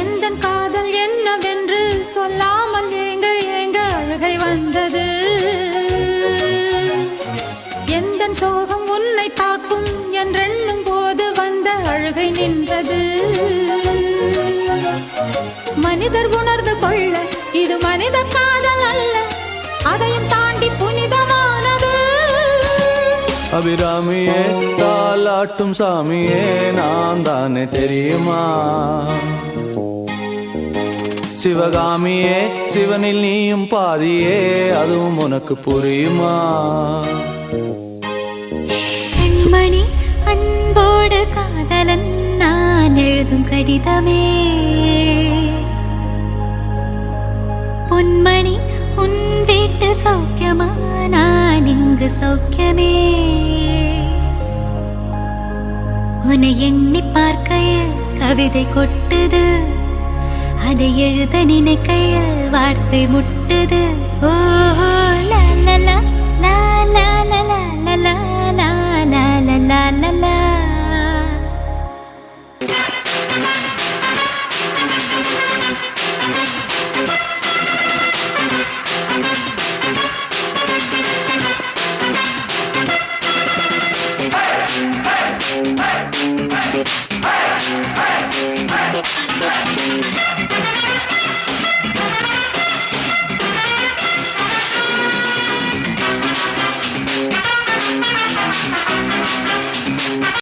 எந்த காதல் என்னவென்று சொல்லாமல் ஏங்க ஏங்க அழுகை வந்தது? எந்த சோகம் உன்னை தாக்கும் என்றெண்ணும் போது வந்த அழுகை நின்றது? மனிதர் உணர்ந்து கொள்ள இது மனித காதல் அல்ல அதையும் தாண்டி புனிதமானது. அபிராமியே தாலாட்டும் சாமியே நான் தானே தெரியுமா? சிவகாமியே சிவனில் நீயும் பாதியே அதுவும் உனக்கு புரியுமா? மணி அன்போடு காதலன் நான் எழுதும் கடிதமே. பொன்மணி உன் வீட்டு சௌக்கியமா நான் இங்கு சௌக்கியமே. உன்னை எண்ணி பார்க்கையில் கவிதை கொட்டுது. அதை எழுத நினைக்கைய வார்த்தை முட்டுது ஓஹோ லாலலா Hey!